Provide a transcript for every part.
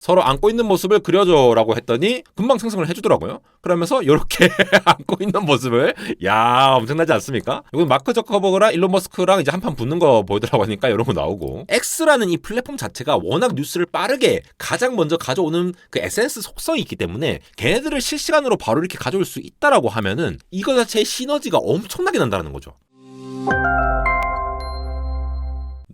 서로 안고 있는 모습을 그려줘라고 했더니 금방 생성을 해주더라고요. 그러면서 이렇게 안고 있는 모습을 야 엄청나지 않습니까? 이건 마크 저커버그랑 일론 머스크랑 이제 한판 붙는 거 보이더라고 하니까 이런 거 나오고 X라는 이 플랫폼 자체가 워낙 뉴스를 빠르게 가장 먼저 가져오는 그 SNS 속성이 있기 때문에 걔네들을 실시간으로 바로 이렇게 가져올 수 있다라고 하면은 이거 자체의 시너지가 엄청나게 난다는 거죠.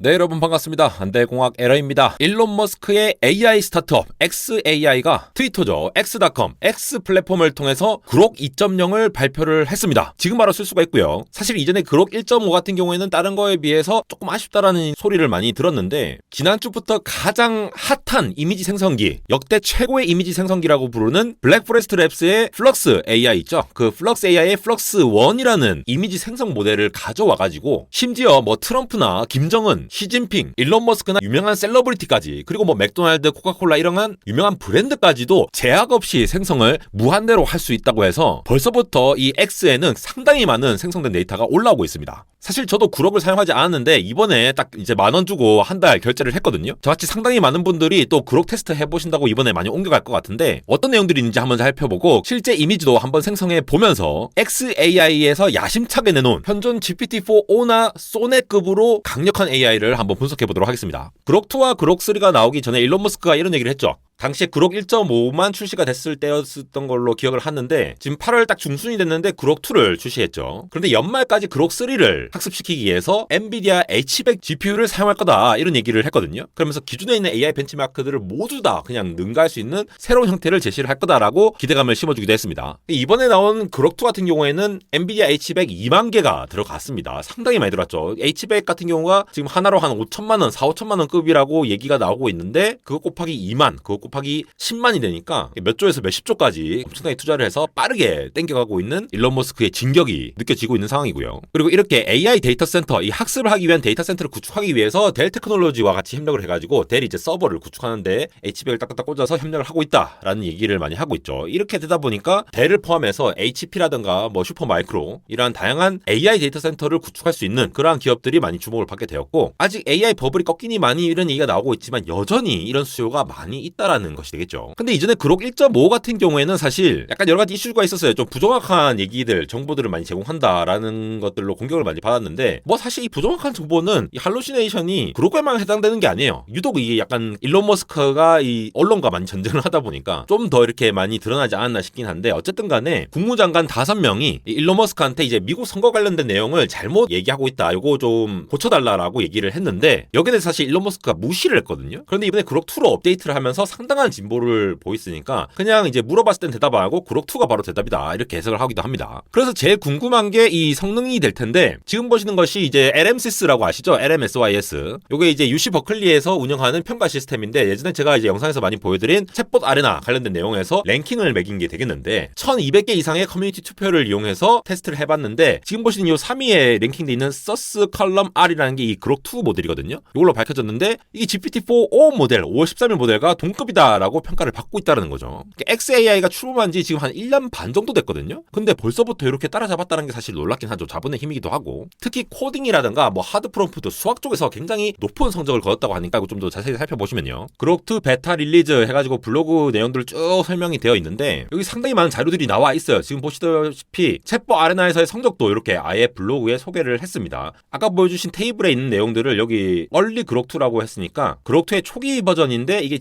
네 여러분 반갑습니다. 안대공학 에러입니다. 일론 머스크의 AI 스타트업 XAI가 트위터죠. X.com, X 플랫폼을 통해서 그록 2.0을 발표를 했습니다. 지금 바로 쓸 수가 있고요. 사실 이전에 그록 1.5 같은 경우에는 다른 거에 비해서 조금 아쉽다라는 소리를 많이 들었는데 지난주부터 가장 핫한 이미지 생성기, 역대 최고의 이미지 생성기라고 부르는 블랙포레스트 랩스의 플럭스 AI 있죠. 그 플럭스 AI의 플럭스 1이라는 이미지 생성 모델을 가져와 가지고 심지어 뭐 트럼프나 김정은 시진핑, 일론 머스크나 유명한 셀러브리티까지 그리고 뭐 맥도날드, 코카콜라 이런 유명한 브랜드까지도 제약 없이 생성을 무한대로 할 수 있다고 해서 벌써부터 이 X에는 상당히 많은 생성된 데이터가 올라오고 있습니다. 사실 저도 구록을 사용하지 않았는데 이번에 딱 이제 만 원 주고 한 달 결제를 했거든요. 저같이 상당히 많은 분들이 또 구록 테스트 해보신다고 이번에 많이 옮겨갈 것 같은데 어떤 내용들이 있는지 한번 살펴보고 실제 이미지도 한번 생성해 보면서 XAI에서 야심차게 내놓은 현존 GPT-4O나 소넷급으로 강력한 AI 를 한번 분석해 보도록 하겠습니다. 그록2와 그록3가 나오기 전에 일론 머스크가 이런 얘기를 했죠. 당시에 그록 1.5만 출시가 됐을 때였던 걸로 기억을 하는데 지금 8월 딱 중순이 됐는데 그록 2를 출시했죠. 그런데 연말까지 그록 3를 학습시키기 위해서 엔비디아 H100 GPU를 사용할 거다 이런 얘기를 했거든요. 그러면서 기존에 있는 AI 벤치마크들을 모두 다 그냥 능가할 수 있는 새로운 형태를 제시를 할 거다라고 기대감을 심어주기도 했습니다. 이번에 나온 그록 2 같은 경우에는 엔비디아 H100 2만 개가 들어갔습니다. 상당히 많이 들어갔죠. H100 같은 경우가 지금 하나로 한 5천만 원, 4, 5천만 원 급이라고 얘기가 나오고 있는데 그거 곱하기 2만, 그거 곱하기 10만이 되니까 몇 조에서 몇 십 조까지 엄청나게 투자를 해서 빠르게 땡겨가고 있는 일론 머스크의 진격이 느껴지고 있는 상황이고요. 그리고 이렇게 AI 데이터 센터, 이 학습을 하기 위한 데이터 센터를 구축하기 위해서 델 테크놀로지와 같이 협력을 해가지고 델이 이제 서버를 구축하는데 HB를 딱딱딱 꽂아서 협력을 하고 있다라는 얘기를 많이 하고 있죠. 이렇게 되다 보니까 델을 포함해서 HP라든가 뭐 슈퍼마이크로 이러한 다양한 AI 데이터 센터를 구축할 수 있는 그러한 기업들이 많이 주목을 받게 되었고 아직 AI 버블이 꺾이니 많이 이런 얘기가 나오고 있지만 여전히 이런 수요가 많이 있다라는 것이 되겠죠. 근데 이전에 그록 1.5 같은 경우에는 사실 약간 여러 가지 이슈가 있었어요. 좀 부정확한 얘기들, 정보들을 많이 제공한다라는 것들로 공격을 많이 받았는데 뭐 사실 이 부정확한 정보는 이 할로시네이션이 그록에만 해당되는 게 아니에요. 유독 이게 약간 일론 머스크가 이 언론과 많이 전쟁을 하다 보니까 좀 더 이렇게 많이 드러나지 않았나 싶긴 한데 어쨌든 간에 국무장관 다섯 명이 일론 머스크한테 이제 미국 선거 관련된 내용을 잘못 얘기하고 있다. 요거 좀 고쳐달라라고 얘기를 했는데 여기에 대해서 사실 일론 머스크가 무시를 했거든요. 그런데 이번에 그록2로 업데이트를 하면서 상당 한 진보를 보였으니까 그냥 이제 물어봤을 땐 대답 안 하고 그록2가 바로 대답이다. 이렇게 해석을 하기도 합니다. 그래서 제일 궁금한 게 이 성능이 될 텐데 지금 보시는 것이 이제 LMSys라고 아시죠? LMSYS. 요게 이제 UC 버클리에서 운영하는 평가 시스템인데 예전에 제가 이제 영상에서 많이 보여드린 챗봇 아레나 관련된 내용에서 랭킹을 매긴 게 되겠는데 1200개 이상의 커뮤니티 투표를 이용해서 테스트를 해봤는데 지금 보시는 이 3위에 랭킹돼 있는 서스 컬럼 R이라는 게 이 그록2 모델이거든요. 이걸로 밝혀졌는데 이게 GPT-4O 모델 5월 13일 모델과 동급이 다라고 평가를 받고 있다는 거죠. XAI가 출범한 지 지금 한 1년 반 정도 됐거든요. 근데 벌써부터 이렇게 따라잡았다는 게 사실 놀랍긴 하죠. 자본의 힘이기도 하고. 특히 코딩이라든가 뭐 하드 프롬프트 수학 쪽에서 굉장히 높은 성적을 거뒀다고 하니까 좀 더 자세히 살펴보시면요. 그록2 베타 릴리즈 해가지고 블로그 내용들 쭉 설명이 되어 있는데 여기 상당히 많은 자료들이 나와 있어요. 지금 보시다시피 챗버 아레나에서의 성적도 이렇게 아예 블로그에 소개를 했습니다. 아까 보여주신 테이블에 있는 내용들을 여기 얼리 그록2라고 했으니까 그록2의 초기 버전인데 이게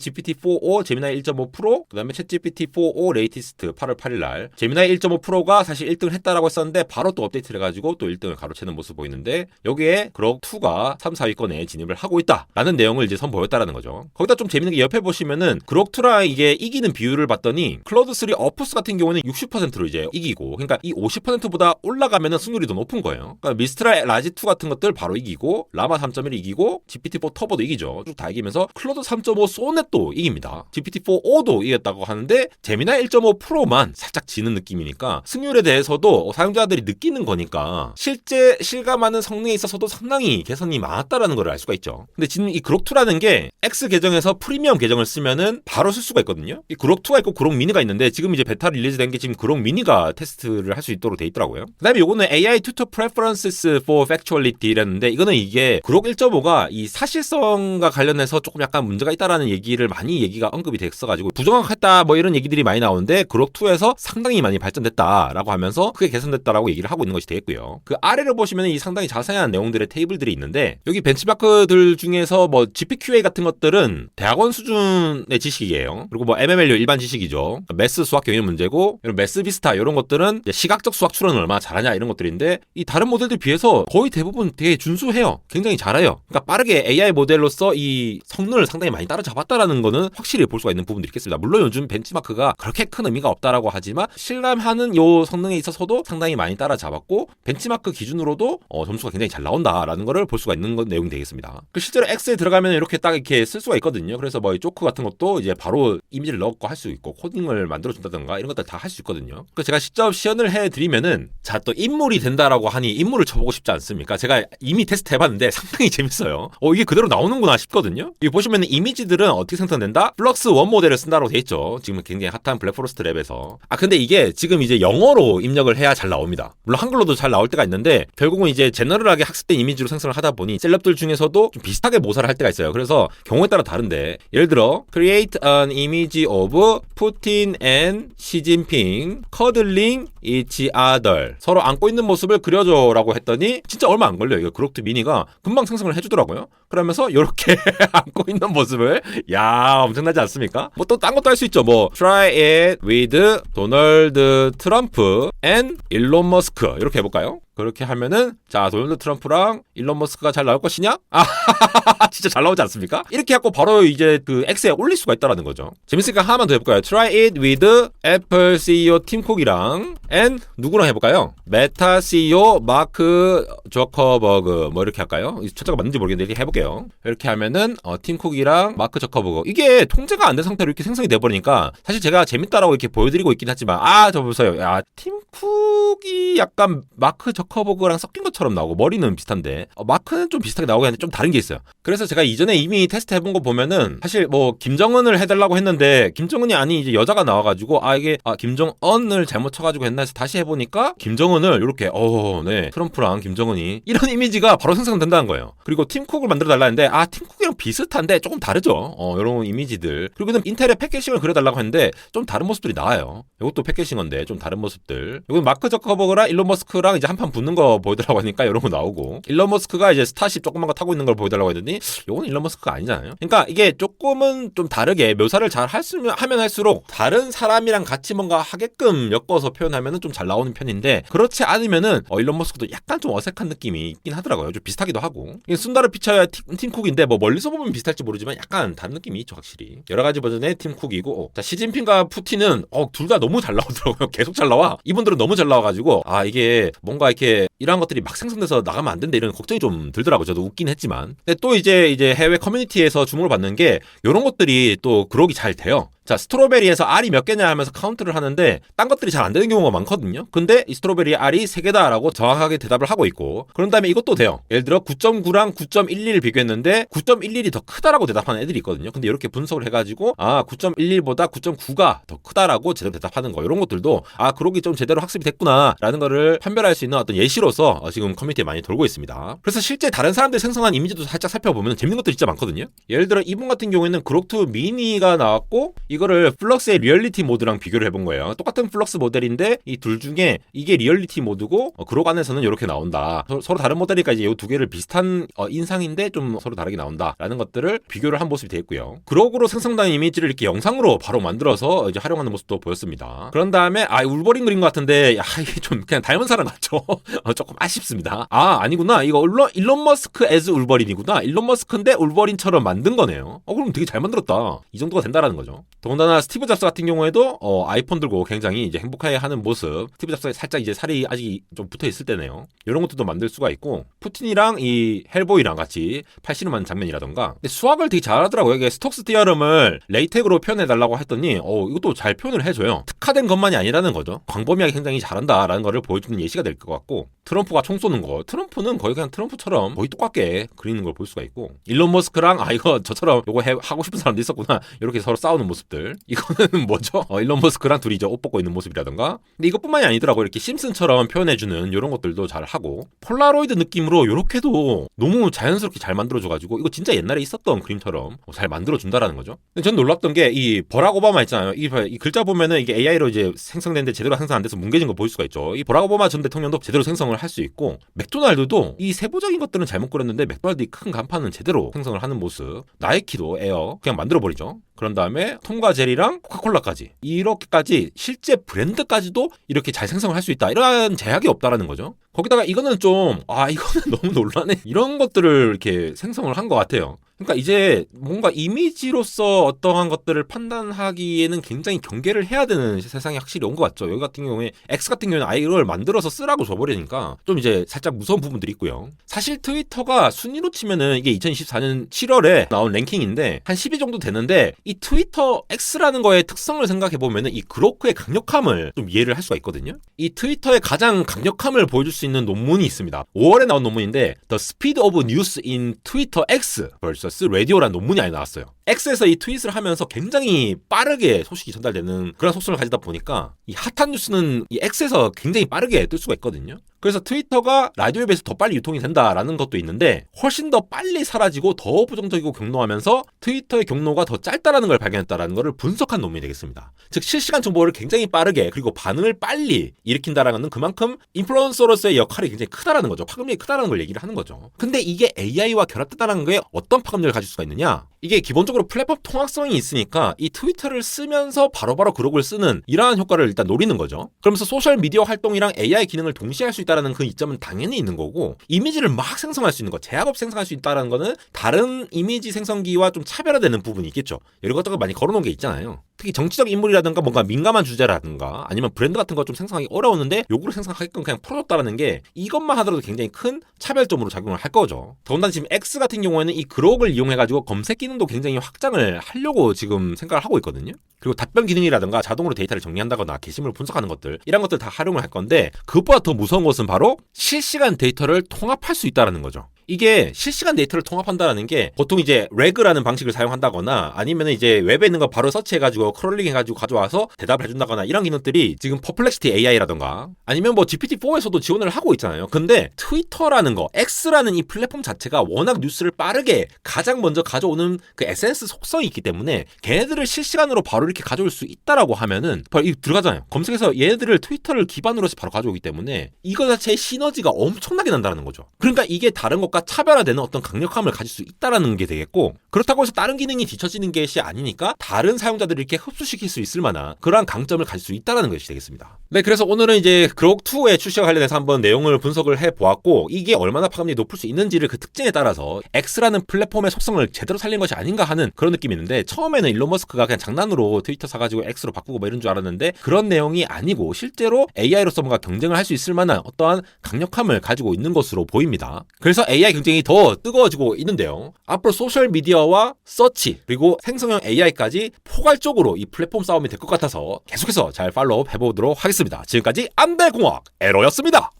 GPT-4o, 제미나이 1.5 프로, 그 다음에 챗 GPT-4o 레이티스트 8월 8일 날 제미나이 1.5 프로가 사실 1등을 했다라고 했었는데 바로 또 업데이트를 해가지고 또 1등을 가로채는 모습 보이는데 여기에 그록2가 3, 4위권에 진입을 하고 있다라는 내용을 이제 선보였다라는 거죠. 거기다 좀 재밌는 게 옆에 보시면은 그록2랑 이게 이기는 비율을 봤더니 클로드 3 어프스 같은 경우는 60%로 이제 이기고 그러니까 이 50%보다 올라가면은 승률이 더 높은 거예요. 그러니까 미스트라 라지 2 같은 것들 바로 이기고 라마 3.1 이기고 GPT-4 터보도 이기죠. 쭉 다 이기면서 클로드 3.5 소넷도 이깁니다. GPT-4O도 이겼다고 하는데 제미나 1.5 프로만 살짝 지는 느낌이니까 승률에 대해서도 사용자들이 느끼는 거니까 실제 실감하는 성능에 있어서도 상당히 개선이 많았다라는 걸 알 수가 있죠. 근데 지금 이 그록2라는 게 X 계정에서 프리미엄 계정을 쓰면은 바로 쓸 수가 있거든요. 이 그록2가 있고 그록 미니가 있는데 지금 이제 베타 릴리즈 된 게 지금 그록 미니가 테스트를 할 수 있도록 돼 있더라고요. 그다음에 요거는 AI Tutor Preferences for Factuality라는데 이거는 이게 그록 1.5가 이 사실성과 관련해서 조금 약간 문제가 있다라는 얘기를 많이 얘기가 얘기가 언급이 됐어가지고 부정확했다 뭐 이런 얘기들이 많이 나오는데 그록 2에서 상당히 많이 발전됐다라고 하면서 크게 개선됐다라고 얘기를 하고 있는 것이 되겠고요. 그 아래를 보시면 이 상당히 자세한 내용들의 테이블들이 있는데 여기 벤치마크들 중에서 뭐 GPQA 같은 것들은 대학원 수준의 지식이에요. 그리고 뭐 MMLU 일반 지식이죠. 매스 수학 경영 문제고 매스 비스타 이런 것들은 시각적 수학 추론을 얼마나 잘하냐 이런 것들인데 이 다른 모델들 비해서 거의 대부분 되게 준수해요. 굉장히 잘해요. 그러니까 빠르게 AI 모델로서 이 성능을 상당히 많이 따라잡았다라는 거는 확 실히 볼 수가 있는 부분들이 있겠습니다. 물론 요즘 벤치마크가 그렇게 큰 의미가 없다라고 하지만 실감하는 요 성능에 있어서도 상당히 많이 따라잡았고 벤치마크 기준으로도 어, 점수가 굉장히 잘 나온다라는 거를 볼 수가 있는 건 내용이 되겠습니다. 그 실제로 X에 들어가면 이렇게 딱 이렇게 쓸 수가 있거든요. 그래서 뭐 이 조크 같은 것도 이제 바로 이미지를 넣고 할 수 있고 코딩을 만들어 준다든가 이런 것들 다 할 수 있거든요. 그 제가 직접 시연을 해 드리면은 자 또 인물이 된다라고 하니 인물을 쳐보고 싶지 않습니까? 제가 이미 테스트 해봤는데 상당히 재밌어요. 어 이게 그대로 나오는구나 싶거든요. 여기 보시면 이미지들은 어떻게 생성된다? 플럭스 원 모델을 쓴다고 돼 있죠. 지금 굉장히 핫한 블랙포레스트 랩에서. 아 근데 이게 지금 이제 영어로 입력을 해야 잘 나옵니다. 물론 한글로도 잘 나올 때가 있는데 결국은 이제 제너럴하게 학습된 이미지로 생성을 하다 보니 셀럽들 중에서도 좀 비슷하게 모사를 할 때가 있어요. 그래서 경우에 따라 다른데 예를 들어 create an image of Putin and Xi Jinping cuddling each other 서로 안고 있는 모습을 그려줘라고 했더니 진짜 얼마 안 걸려요. 이거 그록트 미니가 금방 생성을 해주더라고요. 그러면서 이렇게 안고 있는 모습을 야 엄청 나지 않습니까? 뭐 또 딴 것도 할 수 있죠. 뭐 try it with 도널드 트럼프 and 일론 머스크 이렇게 해볼까요? 그렇게 하면은 자 도널드 트럼프랑 일론 머스크가 잘 나올 것이냐? 아 진짜 잘 나오지 않습니까? 이렇게 하고 바로 이제 그 X에 올릴 수가 있다라는 거죠. 재밌으니까 하나만 더 해볼까요? Try it with 애플 CEO 팀 콕이랑 and 누구랑 해볼까요? 메타 CEO 마크 저커버그 뭐 이렇게 할까요? 이 첫자가 맞는지 모르겠는데 이렇게 해볼게요. 이렇게 하면은 어, 팀 콕이랑 마크 저커버그 이게 통제가 안 된 상태로 이렇게 생성이 돼버리니까 사실 제가 재밌다라고 이렇게 보여드리고 있긴 하지만 아 저 보세요. 야팀 쿡이 약간 마크 저커버그랑 섞인 것처럼 나오고 머리는 비슷한데 어, 마크는 좀 비슷하게 나오긴 하는데 좀 다른 게 있어요. 그래서 제가 이전에 이미 테스트 해본 거 보면은 사실 뭐 김정은을 해달라고 했는데 김정은이 아닌 이제 여자가 나와가지고 아 이게 아 김정언을 잘못 쳐가지고 했나 해서 다시 해보니까 김정은을 이렇게 어네 트럼프랑 김정은이 이런 이미지가 바로 생성된다는 거예요. 그리고 팀쿡을 만들어 달라는데 아 팀쿡이랑 비슷한데 조금 다르죠. 어 이런 이미지들 그리고는 인텔의 패키싱을 그려달라고 했는데 좀 다른 모습들이 나와요. 이것도 패키싱인데 좀 다른 모습들. 이건 마크 저커버그랑 일론 머스크랑 이제 한판 붙는 거 보여달라고 하니까 이런 거 나오고 일론 머스크가 이제 스타쉽 조그만 거 타고 있는 걸 보여달라고 했더니 이건 일론 머스크가 아니잖아요. 그러니까 이게 조금은 좀 다르게 묘사를 잘 할수면 하면 할수록 다른 사람이랑 같이 뭔가 하게끔 엮어서 표현하면은 좀 잘 나오는 편인데 그렇지 않으면은 어, 일론 머스크도 약간 좀 어색한 느낌이 있긴 하더라고요. 좀 비슷하기도 하고 순다르 피처야 팀, 팀 쿡인데 뭐 멀리서 보면 비슷할지 모르지만 약간 다른 느낌이 있죠 확실히 여러 가지 버전의 팀 쿡이고 어, 자 시진핑과 푸틴은 어, 둘 다 너무 잘 나오더라고요. 계속 잘 나와 이분들은 너무 잘 나와가지고 아 이게 뭔가 이렇게 이러한 것들이 막 생성돼서 나가면 안 된다 이런 걱정이 좀 들더라고요. 저도 웃긴 했지만 근데 또 이제 이제 해외 커뮤니티에서 주목을 받는 게 이런 것들이 또 그러기 잘 돼요. 자, 스트로베리에서 알이 몇 개냐 하면서 카운트를 하는데 딴 것들이 잘 안 되는 경우가 많거든요. 근데 이 스트로베리 알이 3개다라고 정확하게 대답을 하고 있고 그런 다음에 이것도 돼요. 예를 들어 9.9랑 9.11을 비교했는데 9.11이 더 크다라고 대답하는 애들이 있거든요. 근데 이렇게 분석을 해가지고 아 9.11보다 9.9가 더 크다라고 제대로 대답하는 거 이런 것들도 아 그러기 좀 제대로 학습이 됐구나라는 거를 판별할 수 있는 어떤 예시로서 어, 지금 커뮤니티에 많이 돌고 있습니다. 그래서 실제 다른 사람들이 생성한 이미지도 살짝 살펴보면 재밌는 것들이 진짜 많거든요. 예를 들어 이분 같은 경우에는 그록투 미니가 나왔고 이 거를 플럭스의 리얼리티 모드랑 비교를 해본 거예요. 똑같은 플럭스 모델인데 이 둘 중에 이게 리얼리티 모드고 어, 그록 안에서는 이렇게 나온다. 서, 로 다른 모델이니까 이제 이 두 개를 비슷한 어, 인상인데 좀 서로 다르게 나온다라는 것들을 비교를 한 모습이 되었고요. 그록으로 생성된 이미지를 이렇게 영상으로 바로 만들어서 이제 활용하는 모습도 보였습니다. 그런 다음에 아 울버린 것 같은데 야 이게 좀 그냥 닮은 사람 같죠. 어, 조금 아쉽습니다. 아 아니구나 이거 일론, 일론 머스크 에즈 울버린이구나. 일론 머스크인데 울버린처럼 만든 거네요. 어 그럼 되게 잘 만들었다. 이 정도가 된다라는 거죠. 더군다나 스티브 잡스 같은 경우에도 어, 아이폰 들고 굉장히 이제 행복하게 하는 모습. 스티브 잡스가 살짝 이제 살이 아직 좀 붙어 있을 때네요. 이런 것들도 만들 수가 있고 푸틴이랑 이 헬보이랑 같이 팔씨름하는 장면이라던가. 수학을 되게 잘하더라고요. 이게 스톡스 디어럼을 레이텍으로 표현해 달라고 했더니 어 이것도 잘 표현을 해줘요. 특화된 것만이 아니라는 거죠. 광범위하게 굉장히 잘한다라는 거를 보여주는 예시가 될 것 같고 트럼프가 총 쏘는 거 트럼프는 거의 그냥 트럼프처럼 거의 똑같게 그리는 걸 볼 수가 있고 일론 머스크랑 아 이거 저처럼 해, 하고 싶은 사람도 있었구나 이렇게 서로 싸우는 모습들 것들 이거는 뭐죠? 어, 일론 머스크랑 둘이 이제 옷 벗고 있는 모습이라던가 근데 이것뿐만이 아니더라고 이렇게 심슨처럼 표현해주는 이런 것들도 잘 하고 폴라로이드 느낌으로 이렇게도 너무 자연스럽게 잘 만들어줘가지고 이거 진짜 옛날에 있었던 그림처럼 어, 잘 만들어준다라는 거죠. 근데 전 놀랐던 게 이 버락 오바마 있잖아요. 이, 이 글자 보면은 이게 AI로 이제 생성됐는데 제대로 생성 안 돼서 뭉개진 거 보일 수가 있죠. 이 버락 오바마 전 대통령도 제대로 생성을 할 수 있고 맥도날드도 이 세부적인 것들은 잘못 그렸는데 맥도날드 큰 간판은 제대로 생성을 하는 모습. 나이키도 에어 그냥 만들어 버리죠. 그런 다음에 톰과 제리랑 코카콜라까지 이렇게까지 실제 브랜드까지도 이렇게 잘 생성을 할 수 있다 이런 제약이 없다라는 거죠. 거기다가 이거는 좀 아 이거는 너무 논란해 이런 것들을 이렇게 생성을 한 것 같아요. 그러니까 이제 뭔가 이미지로서 어떠한 것들을 판단하기에는 굉장히 경계를 해야 되는 세상이 확실히 온 것 같죠. 여기 같은 경우에 X 같은 경우에는 아예 이걸 만들어서 쓰라고 줘버리니까 좀 이제 살짝 무서운 부분들이 있고요. 사실 트위터가 순위로 치면은 이게 2024년 7월에 나온 랭킹인데 한 10위 정도 되는데 이 트위터 X라는 거의 특성을 생각해 보면은 이 그로크의 강력함을 좀 이해를 할 수가 있거든요. 이 트위터의 가장 강력함을 보여줄 수 있는 논문이 있습니다. 5월에 나온 논문인데 The Speed of News in Twitter X vs Radio라는 논문이 아예 나왔어요. X에서 이 트윗을 하면서 굉장히 빠르게 소식이 전달되는 그런 속성을 가지다 보니까 이 핫한 뉴스는 이 X에서 굉장히 빠르게 뜰 수가 있거든요. 그래서 트위터가 라디오에 비해서 더 빨리 유통이 된다라는 것도 있는데 훨씬 더 빨리 사라지고 더 부정적이고 경로하면서 트위터의 경로가 더 짧다라는 걸 발견했다라는 것을 분석한 논문이 되겠습니다. 즉 실시간 정보를 굉장히 빠르게 그리고 반응을 빨리 일으킨다라는 것은 그만큼 인플루언서로서의 역할이 굉장히 크다라는 거죠. 파급력이 크다라는 걸 얘기를 하는 거죠. 근데 이게 AI와 결합됐다는 게 어떤 파급력을 가질 수가 있느냐? 이게 기본적으로 플랫폼 통합성이 있으니까 이 트위터를 쓰면서 바로바로 그룹을 쓰는 이러한 효과를 일단 노리는 거죠. 그러면서 소셜 미디어 활동이랑 AI 기능을 동시에 할 수 있다라는 그 이점은 당연히 있는 거고 이미지를 막 생성할 수 있는 거, 제약 없이 생성할 수 있다라는 거는 다른 이미지 생성기와 좀 차별화되는 부분이 있겠죠. 이런 것들을 많이 걸어놓은 게 있잖아요. 특히 정치적 인물이라든가 뭔가 민감한 주제라든가 아니면 브랜드 같은 거 좀 생성하기 어려웠는데 요구를 생성하게끔 그냥 풀어줬다라는 게 이것만 하더라도 굉장히 큰 차별점으로 작용을 할 거죠. 더군다나 지금 X 같은 경우에는 이 그록을 이용해가지고 검색 기능도 굉장히 확장을 하려고 지금 생각을 하고 있거든요. 그리고 답변 기능이라든가 자동으로 데이터를 정리한다거나 게시물을 분석하는 것들 이런 것들 다 활용을 할 건데 그것보다 더 무서운 것은 바로 실시간 데이터를 통합할 수 있다는 거죠. 이게 실시간 데이터를 통합한다는 게 보통 이제 레그라는 방식을 사용한다거나 아니면 이제 웹에 있는 거 바로 서치해가지고 크롤링 해가지고 가져와서 대답을 해준다거나 이런 기능들이 지금 퍼플렉시티 AI라던가 아니면 뭐 GPT-4에서도 지원을 하고 있잖아요. 근데 트위터라는 거, X라는 이 플랫폼 자체가 워낙 뉴스를 빠르게 가장 먼저 가져오는 그 에센스 속성이 있기 때문에 걔네들을 실시간으로 바로 이렇게 가져올 수 있다라고 하면은 바로 이 들어가잖아요. 검색해서 얘네들을 트위터를 기반으로 해서 바로 가져오기 때문에 이거 자체의 시너지가 엄청나게 난다는 거죠. 그러니까 이게 다른 것과 차별화되는 어떤 강력함을 가질 수 있다라는 게 되겠고 그렇다고 해서 다른 기능이 뒤처지는 것이 아니니까 다른 사용자들을 이렇게 흡수시킬 수 있을 만한 그러한 강점을 가질 수 있다라는 것이 되겠습니다. 네, 그래서 오늘은 이제 그록2의 출시와 관련해서 한번 내용을 분석을 해 보았고 이게 얼마나 파급력이 높을 수 있는지를 그 특징에 따라서 X라는 플랫폼의 속성을 제대로 살린 것이 아닌가 하는 그런 느낌이 있는데 처음에는 일론 머스크가 그냥 장난으로 트위터 사가지고 X로 바꾸고 뭐 이런 줄 알았는데 그런 내용이 아니고 실제로 AI로서 뭔가 경쟁을 할 수 있을 만한 어떠한 강력함을 가지고 있는 것으로 보입니다. 그래서 AI 경쟁이 더 뜨거워지고 있는데요. 앞으로 소셜 미디어와 서치 그리고 생성형 AI까지 포괄적으로 이 플랫폼 싸움이 될 것 같아서 계속해서 잘 팔로우 해보도록 하겠습니다. 지금까지 안대공학 에러였습니다.